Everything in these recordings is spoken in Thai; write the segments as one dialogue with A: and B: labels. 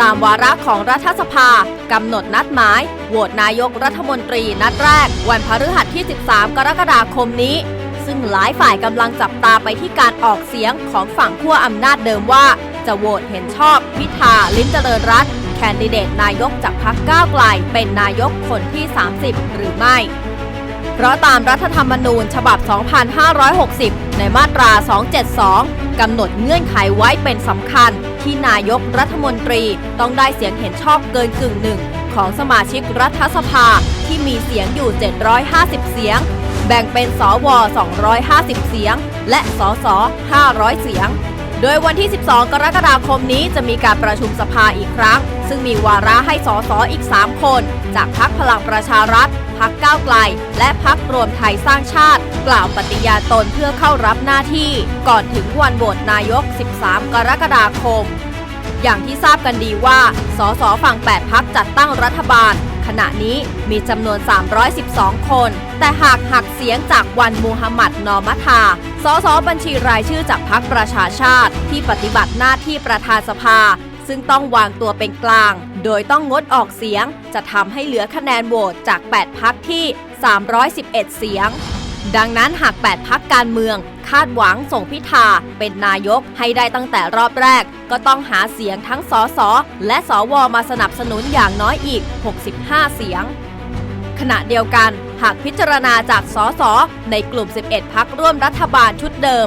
A: ตามวาระของรัฐสภากำหนดนัดหมาย โหวตนายกรัฐมนตรีนัดแรก วันพฤหัสที่ 13 กรกฎาคมนี้ ซึ่งหลายฝ่ายกำลังจับตาไปที่การออกเสียงของฝั่งขั้วอำนาจเดิมว่า จะโหวตเห็นชอบพิธาลิ้มเจริญรัตแคนดิเดตนายกจากพรรคก้าวไกลเป็นนายกคนที่ 30 หรือไม่ เพราะตามรัฐธรรมนูญฉบับ 2560 ในมาตรา 272 กำหนดเงื่อนไขไว้เป็นสำคัญ ที่นายกรัฐมนตรีต้องได้เสียงเห็นชอบเกินกึ่งหนึ่งของสมาชิกรัฐสภาที่มีเสียงอยู่ 750 เสียง แบ่งเป็นสว 250 เสียง และสส 500 เสียง โดยวันที่ 12 กรกฎาคมนี้จะมีการประชุมสภาอีกครั้ง ซึ่งมีวาระให้สสอีก 3 คน จากพักพลังประชารัฐ พักก้าวไกล และพักรวมไทยสร้างชาติ กล่าวปฏิญาณตนเพื่อเข้ารับหน้าที่ ก่อนถึงวันโหวตนายก 13 กรกฎาคม อย่างที่ทราบกันดีว่า สสฝั่ง 8 พักจัดตั้งรัฐบาล ขณะนี้มีจำนวน 312 คน แต่หากหักเสียงจากวันมูฮัมหมัดนอมัทา สสบัญชีรายชื่อจากพักประชาชาติ ที่ปฏิบัติหน้าที่ประธานสภา ซึ่งต้องวางตัวเป็นกลาง โดยต้องงดออกเสียง จะทำให้เหลือคะแนนโหวตจาก 8พักที่ 311 เสียง ดังนั้นหาก 8 พักการเมือง คาดหวังส่งพิธาเป็นนายกให้ได้ตั้งแต่รอบแรก ก็ต้องหาเสียงทั้งสสและสวมาสนับสนุนอย่างน้อยอีก 65 เสียง ขณะเดียวกันหากพิจารณาจากสสในกลุ่ม 11 พักร่วมรัฐบาลชุดเดิม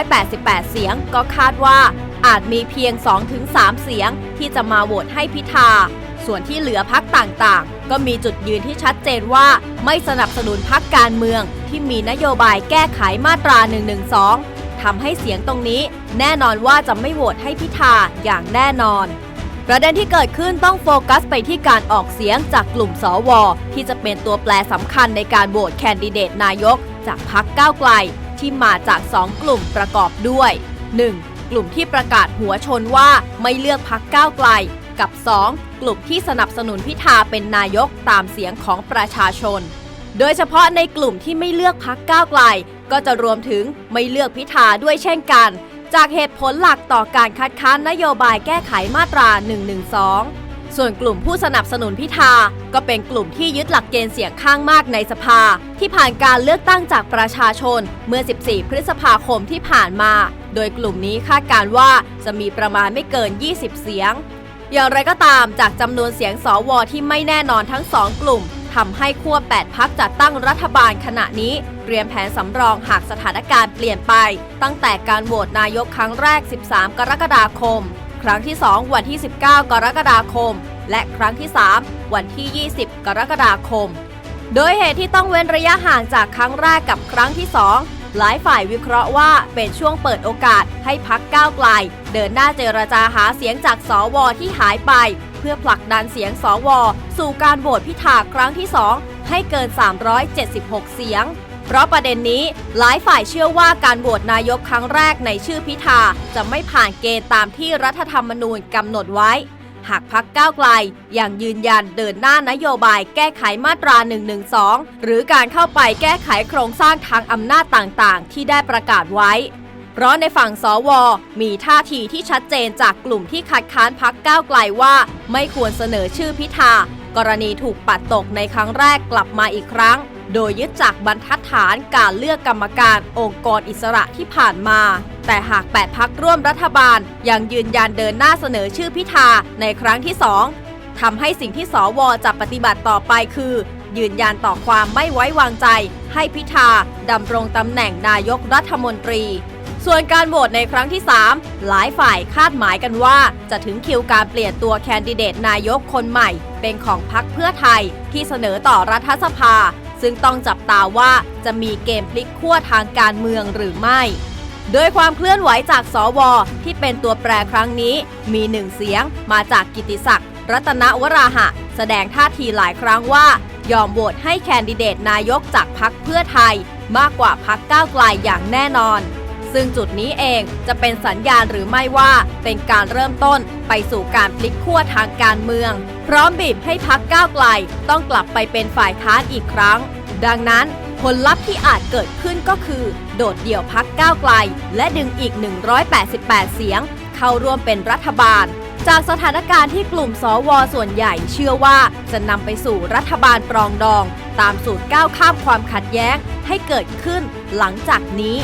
A: 188 เสียงก็คาดว่าอาจมีเพียง 2-3 เสียงที่จะมาโหวตให้พิธา ส่วนที่เหลือพักต่างๆ ก็มีจุดยืนที่ชัดเจนว่าไม่สนับสนุนพักการเมือง ที่มีนโยบายแก้ไขมาตรา 112 ทำให้เสียงตรงนี้ แน่นอนว่าจะไม่โหวตให้พิธาอย่างแน่นอน ประเด็นที่เกิดขึ้นต้องโฟกัสไปที่การออกเสียงจากกลุ่มสว ที่จะเป็นตัวแปรสำคัญในการโหวตแคนดิเดตนายก จากพักก้าวไกล ที่มาจาก 2 กลุ่มประกอบด้วย 1. กลุ่มที่ประกาศหัวชนว่าไม่เลือกพักก้าวไกล กับ 2. กลุ่มที่สนับสนุนพิธาเป็นนายกตามเสียงของประชาชน โดยเฉพาะในกลุ่มที่ไม่เลือกพักก้าวไกล ก็จะรวมถึงไม่เลือกพิธาด้วยเช่นกัน จากเหตุผลหลักต่อการคัดค้านนโยบายแก้ไขมาตรา 112 ส่วนกลุ่มผู้สนับสนุนพิธา ก็เป็นกลุ่มที่ยึดหลักเกณฑ์เสียงข้างมากในสภา ที่ผ่านการเลือกตั้งจากประชาชนเมื่อ 14 พฤษภาคมที่ผ่านมา โดยกลุ่มนี้คาดการว่าจะมีประมาณไม่เกิน 20 เสียง อย่างไรก็ตามจากจำนวนเสียงสวที่ไม่แน่นอนทั้งสองกลุ่มทำให้ขั้ว8พักจัดตั้งรัฐบาลขณะนี้เตรียมแผนสำรองหากสถานการณ์เปลี่ยนไป ตั้งแต่การโหวตนายกครั้งแรก 13 กรกฎาคม ครั้งที่ 2 วันที่ 19 กรกฎาคม และครั้งที่ 3 วันที่ 20 กรกฎาคม โดยเหตุที่ต้องเว้นระยะห่างจากครั้งแรกกับครั้งที่ 2 หลายฝ่ายวิเคราะห์ว่าเป็นช่วงเปิดโอกาสให้พักก้าวไกล เดินหน้าเจรจาหาเสียงจากสวที่หายไป เพื่อผลักดันเสียงสว สู่การโหวตพิธาครั้งที่ 2 ให้เกิน 376 เสียง เพราะประเด็นนี้หลายฝ่ายเชื่อว่าการโหวตนายกครั้งแรกในชื่อพิธาจะไม่ผ่านเกณฑ์ตามที่รัฐธรรมนูญกำหนดไว้ หากพักก้าวไกลยังยืนยันเดินหน้านโยบายแก้ไขมาตรา 112 หรือการเข้าไปแก้ไขโครงสร้างทางอำนาจต่างๆ ที่ได้ประกาศไว้ เพราะในฝั่งสว มีท่าทีที่ชัดเจนจากกลุ่มที่คัดค้านพักก้าวไกลว่า ไม่ควรเสนอชื่อพิธา กรณีถูกปัดตกในครั้งแรกกลับมาอีกครั้ง โดยยึดจากบรรทัดฐานการเลือกกรรมการองค์กรอิสระที่ผ่านมา แต่หาก 8 พักร่วมรัฐบาล ยังยืนยันเดินหน้าเสนอชื่อพิธาในครั้งที่ 2ทำให้สิ่งที่สวจะปฏิบัติต่อไปคือ ยืนยันต่อความไม่ไว้วางใจ ให้พิธาดำรงตำแหน่งนายกรัฐมนตรี ส่วนการโหวตในครั้งที่ 3 หลายฝ่ายคาดหมายกันว่า จะถึงคิวการเปลี่ยนตัวแคนดิเดตนายกคนใหม่ เป็นของพรรคเพื่อไทยที่เสนอต่อรัฐสภา ซึ่งต้องจับตาว่าจะมีเกมพลิกขั้วทางการเมืองหรือไม่ โดยความเคลื่อนไหวจากสวที่เป็นตัวแปรครั้งนี้ มีหนึ่งเสียงมาจากกิติศักดิ์รัตนวราหะ แสดงท่าทีหลายครั้งว่า ยอมโหวตให้แคนดิเดตนายกจากพรรคเพื่อไทย มากกว่าพรรคก้าวไกลอย่างแน่นอน ซึ่งจุดนี้เองจะเป็นสัญญาณหรือไม่ว่าเป็นการเริ่มต้นไปสู่การพลิกขั้วทางการเมือง พร้อมบีบให้พักก้าวไกลต้องกลับไปเป็นฝ่ายค้านอีกครั้ง ดังนั้น ผลลัพธ์ที่อาจเกิดขึ้นก็คือ โดดเดี่ยวพักก้าวไกล และดึงอีก 188 เสียง เข้าร่วมเป็นรัฐบาล จากสถานการณ์ที่กลุ่มสวส่วนใหญ่เชื่อว่าจะนำไปสู่รัฐบาลปรองดอง ตามสูตรก้าวข้ามความขัดแย้งให้เกิดขึ้นหลังจากนี้